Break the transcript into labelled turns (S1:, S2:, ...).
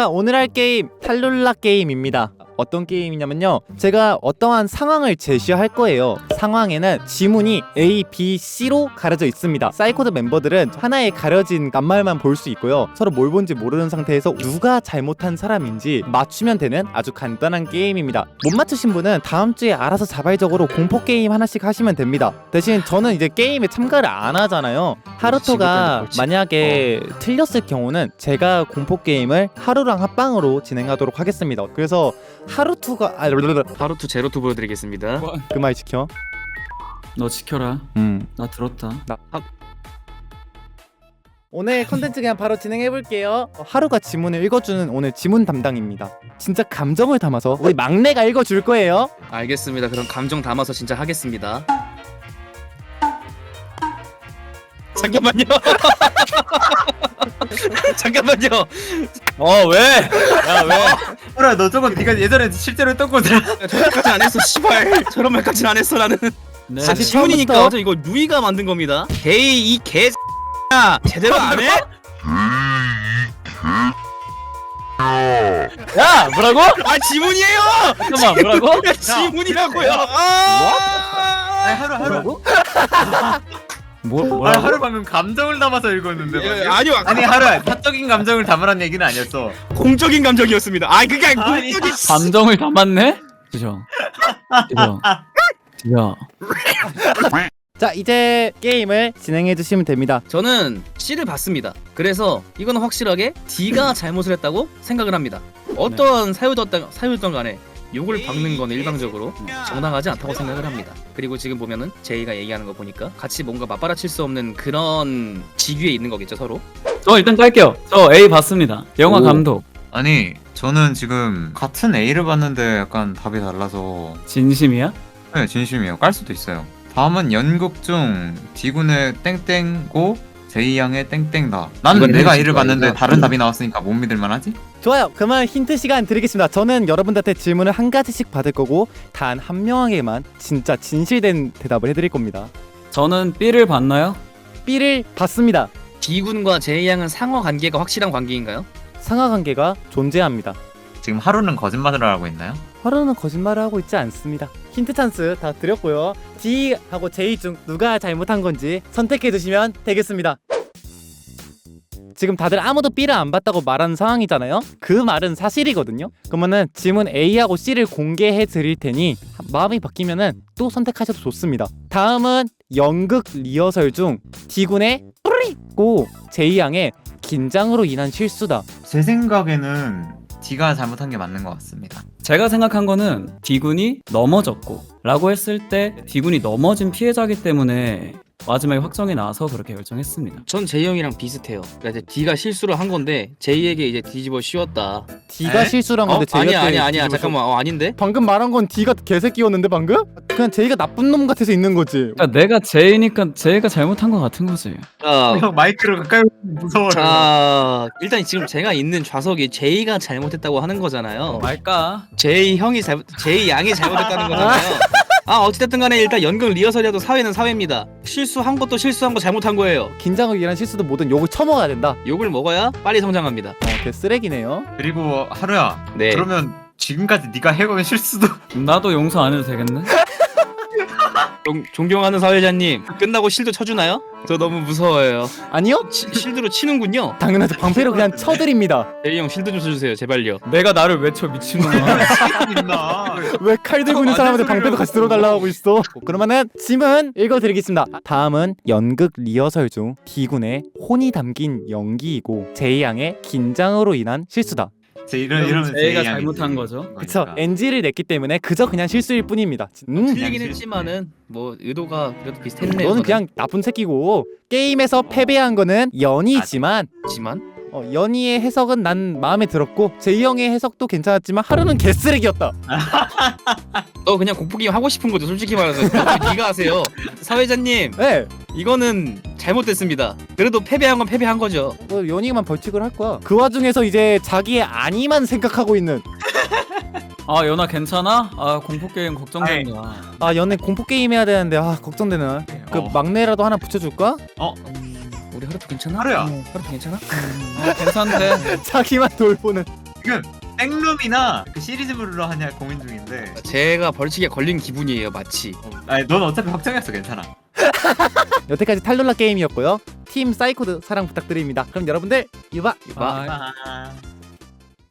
S1: 자 오늘 할 게임 탈룰라 게임입니다 어떤 게임이냐면요. 제가 어떠한 상황을 제시할 거예요. 상황에는 지문이 A, B, C로 가려져 있습니다. 사이코드 멤버들은 하나의 가려진 낱말만 볼 수 있고요. 서로 뭘 본지 모르는 상태에서 누가 잘못한 사람인지 맞추면 되는 아주 간단한 게임입니다. 못 맞추신 분은 다음 주에 알아서 자발적으로 공포 게임 하나씩 하시면 됩니다. 대신 저는 이제 게임에 참가를 안 하잖아요. 하루토가
S2: 지금까지
S1: 만약에 틀렸을 경우는 제가 공포 게임을 하루랑 합방으로 진행하도록 하겠습니다. 그래서 하루투가 아
S2: 하루투 제로투 보여드리겠습니다.
S1: 그말 지켜.
S3: 너 지켜라.
S1: 음.
S3: 나 들었다.
S1: 오늘 컨텐츠 그냥 바로 진행해 볼게요. 하루가 지문을 읽어주는 오늘 지문 담당입니다. 진짜 감정을 담아서 우리 막내가 읽어줄 거예요.
S2: 알겠습니다. 그럼 감정 담아서 진짜 하겠습니다. 잠깐만요. 잠깐만요. 어 왜? 야 왜?
S4: 그래 너 저건 네가 예전에 실제로 했던 거잖아
S2: 저런 말까지 안 했어. 시발. 저런 말까지는 안 했어 나는.
S3: 네.
S2: 시문이니까
S1: 처음부터.
S2: 어제 이거 루이가 만든 겁니다. 게이 이개 야 제대로 안 해?
S3: 야 뭐라고?
S2: 아 지문이에요.
S3: 잠깐만 뭐라고?
S2: 야, 지문이라고요. 아!
S4: 아니 하루 하루
S3: 뭐
S4: 아니
S3: 뭐라고?
S4: 하루 방금 감정을 담아서 읽었는데
S2: 예,
S4: 방금.
S2: 아니요.
S4: 아니 하루 사적인 감정을 담으란 얘기는 아니었어
S2: 공적인 감정이었습니다. 아 그게 아니고
S4: 아니,
S2: 공적인
S3: 감정을 담았네? 지죠. 지죠. 지죠.
S1: 자 이제 게임을 진행해 주시면 됩니다.
S2: 저는 C를 봤습니다. 그래서 이거는 확실하게 D가 잘못을 했다고 생각을 합니다. 어떤 사유였던 사유였던 간에 욕을 박는 건 일방적으로 정당하지 않다고 생각을 합니다. 그리고 지금 보면은 제이가 얘기하는 거 보니까 같이 뭔가 맞받아칠 수 없는 그런 직위에 있는 거겠죠 서로.
S3: 저 일단 깔게요. 저 A 봤습니다. 영화
S2: 오.
S3: 감독.
S4: 아니 저는 지금 같은 A를 봤는데 약간 답이 달라서
S3: 진심이야?
S4: 네 진심이에요 깔 수도 있어요 다음은 연극 중 D군의 땡땡고 제이 양의 땡땡다 나는
S2: 이건
S4: 내가
S2: 거야,
S4: 봤는데
S2: 이거.
S4: 다른 답이 나왔으니까 못 믿을만 하지?
S1: 좋아요. 그러면 힌트 시간 드리겠습니다. 저는 여러분들한테 질문을 한 가지씩 받을 거고 단 한 명에게만 진짜 진실된 대답을 해드릴 겁니다.
S3: 저는 B를 봤나요?
S1: B를 받습니다.
S2: D군과 제이 양은 상호 관계가 확실한 관계인가요?
S1: 상하 관계가 존재합니다.
S4: 지금 하루는 거짓말을 하고 있나요?
S1: 하루는 거짓말을 하고 있지 않습니다. 힌트 찬스 다 드렸고요. D하고 J 중 누가 잘못한 건지 선택해 주시면 되겠습니다. 지금 다들 아무도 B를 안 봤다고 말하는 상황이잖아요. 그 말은 사실이거든요. 그러면은 지문 A하고 C를 공개해 드릴 테니 마음이 바뀌면은 또 선택하셔도 좋습니다. 다음은 연극 리허설 중 D군의 뿌리고 J 양의 긴장으로 인한 실수다.
S4: 제 생각에는 D가 잘못한 게 맞는 것 같습니다
S3: 제가 생각한 거는 D군이 넘어졌고 라고 했을 때 D군이 넘어진 피해자기 때문에 마지막에 확정이 나서 그렇게 결정했습니다.
S2: 전 제이 형이랑 비슷해요. 그러니까 이제 D가 실수를 한 건데 제이에게 이제 뒤집어 씌웠다.
S1: D가
S4: 에?
S1: 실수를 한
S2: 어?
S1: 건데 J가
S2: 아니야
S1: 때
S2: 아니야 아니야 잠깐만 어, 아닌데?
S1: 방금 말한 건 D가 개새끼였는데 방금? 그냥 J가 나쁜 놈 같아서 있는 거지.
S3: 그러니까 내가 J니까 J가 잘못한 것 같은 거지.
S2: 자,
S4: 형 마이크를 가까이 오면 무서워요
S2: 자 일단 지금 제가 있는 좌석이 제이가 잘못했다고 하는 거잖아요.
S3: 말까?
S2: 제이 형이 잘못, 제이 양이 잘못했다는 거잖아요. 아 어찌됐든 간에 일단 연극 리허설이라도 사회는 사회입니다. 실수한 것도 실수한 거 잘못한 거예요.
S1: 긴장을 위한 실수도 뭐든 욕을 처먹어야 된다.
S2: 욕을 먹어야 빨리 성장합니다.
S1: 어, 개 쓰레기네요.
S4: 그리고 하루야
S2: 네.
S4: 그러면 지금까지 네가 해온 실수도
S3: 나도 용서 안 해도 되겠네?
S2: 존, 존경하는 사회자님 끝나고 실드 쳐주나요? 저 너무 무서워요.
S1: 아니요?
S2: 치- 실드로 치는군요.
S1: 당연하죠. 방패로 그냥 쳐드립니다.
S2: 제이 형 실드 좀 쳐주세요 제발요.
S3: 내가 나를 외쳐 미친놈아.
S4: 있나
S1: 왜 칼 들고 있는 사람한테 방패도 같이 들어달라고 하고 있어? 그러면은 질문 읽어드리겠습니다. 다음은 연극 리허설 중 D군의 혼이 담긴 연기이고 제이양의 긴장으로 인한 실수다.
S4: 제 이런 제이 양이지.
S3: 잘못한 거죠.
S1: 그쵸?
S4: 그러니까.
S1: NG를 냈기 때문에 그저 그냥 실수일 뿐입니다. 음,
S2: 틀리긴. 했지만은 뭐 의도가 그래도 비슷했네요.
S1: 너는 그냥 나쁜 새끼고 게임에서 패배한 거는 연이지만
S2: 지만
S1: 어, 연희의 해석은 난 마음에 들었고 제이 형의 해석도 괜찮았지만 하루는 개쓰레기였다.
S2: 너 그냥 공포 게임 하고 싶은 거죠 솔직히 말해서 네가 하세요. 사회자님
S1: 네,
S2: 이거는 잘못됐습니다. 그래도 패배한 건 패배한 거죠.
S1: 뭐 연희만 벌칙을 할 거야. 그 와중에서 이제 자기의 아니만 생각하고 있는
S3: 아 연아 괜찮아? 아 공포 게임 걱정된다.
S1: 아 연애 공포 게임 해야 되는데 아 걱정되네. 그
S4: 어.
S1: 막내라도 하나 붙여줄까?
S2: 우리 하루도 괜찮아?
S4: 하루야.
S2: 어, 하루도 괜찮아?
S3: 아 괜찮대.
S1: 자기만 돌보는.
S4: 지금 땡룸이나 그 시리즈물로 하냐 고민 중인데
S2: 제가 벌칙에 걸린 기분이에요 마치
S4: 아니 넌 어차피 확정했어 괜찮아
S1: 여태까지 탈룰라 게임이었고요 팀 사이코드 사랑 부탁드립니다 그럼 여러분들 유바
S2: 막
S3: 아,
S4: 아.